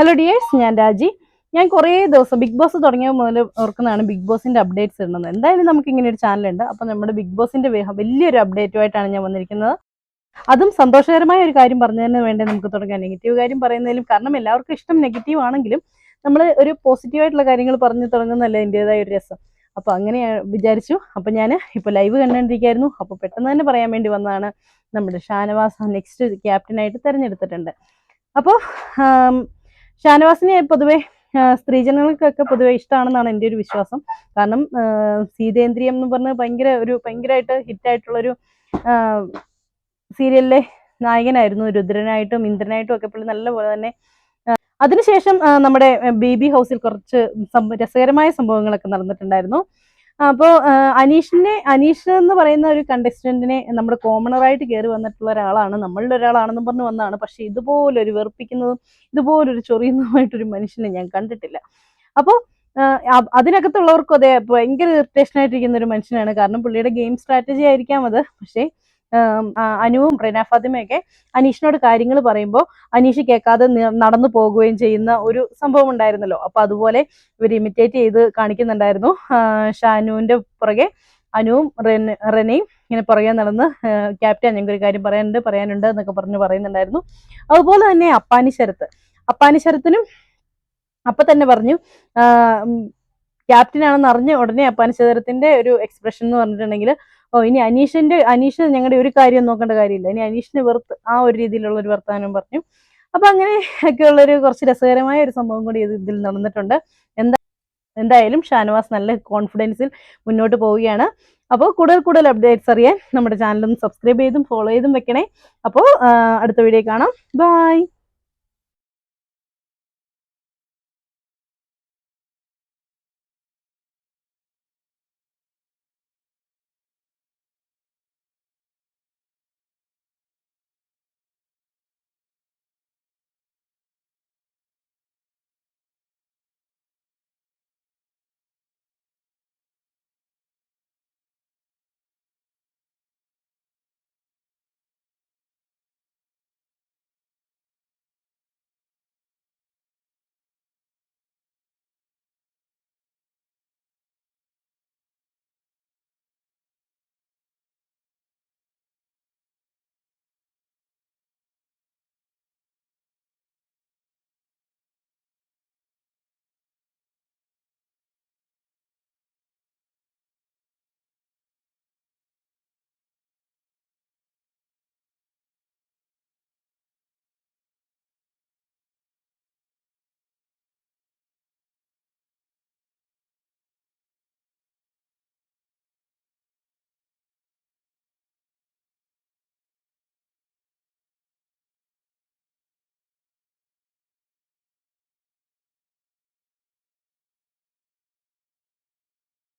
Hello dears ഞാൻ രാജി. ഞാൻ കുറേ ദിവസം ബിഗ് ബോസ് തുടങ്ങിയ മുതൽ ഓർക്കുന്നതാണ് ബിഗ് ബോസിന്റെ അപ്ഡേറ്റ്സ് ഇടുന്നത്. എന്തായാലും നമുക്ക് ഇങ്ങനെ ഒരു ചാനലുണ്ട് അപ്പോൾ നമ്മുടെ ബിഗ് ബോസിന്റെ വേ- വലിയൊരു അപ്ഡേറ്റുമായിട്ടാണ് ഞാൻ വന്നിരിക്കുന്നത്. അതും സന്തോഷകരമായ ഒരു കാര്യം പറഞ്ഞതിന് വേണ്ടി നമുക്ക് തുടങ്ങാം. നെഗറ്റീവ് കാര്യം പറയുന്നതിലും കാരണം എല്ലാവർക്കും ഇഷ്ടം നെഗറ്റീവ് ആണെങ്കിലും നമ്മൾ ഒരു പോസിറ്റീവ് ആയിട്ടുള്ള കാര്യങ്ങൾ പറഞ്ഞു തുടങ്ങുന്നതല്ല എന്റെതായ ഒരു രസം. അപ്പോൾ അങ്ങനെ വിചാരിച്ചു. അപ്പോൾ ഞാൻ ഇപ്പോൾ ലൈവ് കണ്ടുകൊണ്ടിരിക്കുകയായിരുന്നു അപ്പോൾ പെട്ടെന്ന് തന്നെ പറയാൻ വേണ്ടി വന്നതാണ് നമ്മുടെ ഷാനവാസ് നെക്സ്റ്റ് ക്യാപ്റ്റനായിട്ട് തിരഞ്ഞെടുത്തിട്ടുണ്ട്. അപ്പോൾ ഷാനവാസിനെ പൊതുവെ സ്ത്രീജനങ്ങൾക്കൊക്കെ പൊതുവെ ഇഷ്ടമാണെന്നാണ് എന്റെ ഒരു വിശ്വാസം. കാരണം സീതേന്ദ്രിയം എന്ന് പറഞ്ഞ് ഭയങ്കര ഒരു ഭയങ്കരമായിട്ട് ഹിറ്റായിട്ടുള്ളൊരു സീരിയലിലെ നായകനായിരുന്നു. രുദ്രനായിട്ടും ഇന്ദ്രനായിട്ടും ഒക്കെ പുള്ളി നല്ലപോലെ തന്നെ അതിനുശേഷം നമ്മുടെ ബി ബി ഹൗസിൽ കുറച്ച് രസകരമായ സംഭവങ്ങളൊക്കെ നടന്നിട്ടുണ്ടായിരുന്നു. അപ്പോൾ അനീഷിനെ അനീഷ് എന്ന് പറയുന്ന ഒരു കണ്ടസ്റ്റന്റിനെ നമ്മുടെ കോമണറായിട്ട് കയറി വന്നിട്ടുള്ള ഒരാളാണ്. നമ്മളുടെ ഒരാളാണെന്നും പറഞ്ഞു വന്നതാണ്. പക്ഷെ ഇതുപോലൊരു വെറുപ്പിക്കുന്നതും ഇതുപോലൊരു ചൊറിയുന്നതുമായിട്ടൊരു മനുഷ്യനെ ഞാൻ കണ്ടിട്ടില്ല. അപ്പോൾ അതിനകത്തുള്ളവർക്കും അതെ ഭയങ്കര ഇറിറ്റേഷൻ ആയിട്ടിരിക്കുന്ന ഒരു മനുഷ്യനാണ്. കാരണം പുള്ളിയുടെ ഗെയിം സ്ട്രാറ്റജി ആയിരിക്കാം അത്. പക്ഷേ അനുവും റിന ഫാത്തിമയൊക്കെ അനീഷിനോട് കാര്യങ്ങൾ പറയുമ്പോൾ അനീഷ് കേൾക്കാതെ നടന്നു പോകുകയും ചെയ്യുന്ന ഒരു സംഭവം ഉണ്ടായിരുന്നല്ലോ. അപ്പൊ അതുപോലെ ഇവർ ഇമിറ്റേറ്റ് ചെയ്ത് കാണിക്കുന്നുണ്ടായിരുന്നു. ഷാനുവിന്റെ പുറകെ അനുവും റെന- റെനയും ഇങ്ങനെ പുറകെ നടന്ന് ക്യാപ്റ്റൻ ഞങ്ങൾക്ക് ഒരു കാര്യം പറയാനുണ്ട് പറയാനുണ്ട് എന്നൊക്കെ പറഞ്ഞ് പറയുന്നുണ്ടായിരുന്നു. അതുപോലെ തന്നെ അപ്പാനി ശരത്ത്. അപ്പാനി ശരത്തിനും അപ്പൊ തന്നെ പറഞ്ഞു ക്യാപ്റ്റൻ ആണെന്ന് അറിഞ്ഞ ഉടനെ അപ്പാനി ശരത്തിന്റെ ഒരു എക്സ്പ്രഷൻ എന്ന് പറഞ്ഞിട്ടുണ്ടെങ്കിൽ ഓ ഇനി അനീഷിന്റെ അനീഷ് ഞങ്ങളുടെ ഒരു കാര്യം നോക്കേണ്ട കാര്യമില്ല. ഇനി അനീഷിനെ വെറുത്ത് ആ ഒരു രീതിയിലുള്ള ഒരു വർത്തമാനം പറഞ്ഞു. അപ്പൊ അങ്ങനെ ഒക്കെ ഉള്ളൊരു കുറച്ച് രസകരമായ ഒരു സംഭവം കൂടി ഇതിൽ നടന്നിട്ടുണ്ട്. എന്താ എന്തായാലും ഷാനവാസ് നല്ല കോൺഫിഡൻസിൽ മുന്നോട്ട് പോവുകയാണ്. അപ്പോൾ കൂടുതൽ കൂടുതൽ അപ്ഡേറ്റ്സ് അറിയാൻ നമ്മുടെ ചാനലും സബ്സ്ക്രൈബ് ചെയ്തും ഫോളോ ചെയ്തും വെക്കണേ. അപ്പോൾ അടുത്ത വീഡിയോ കാണാം. ബൈ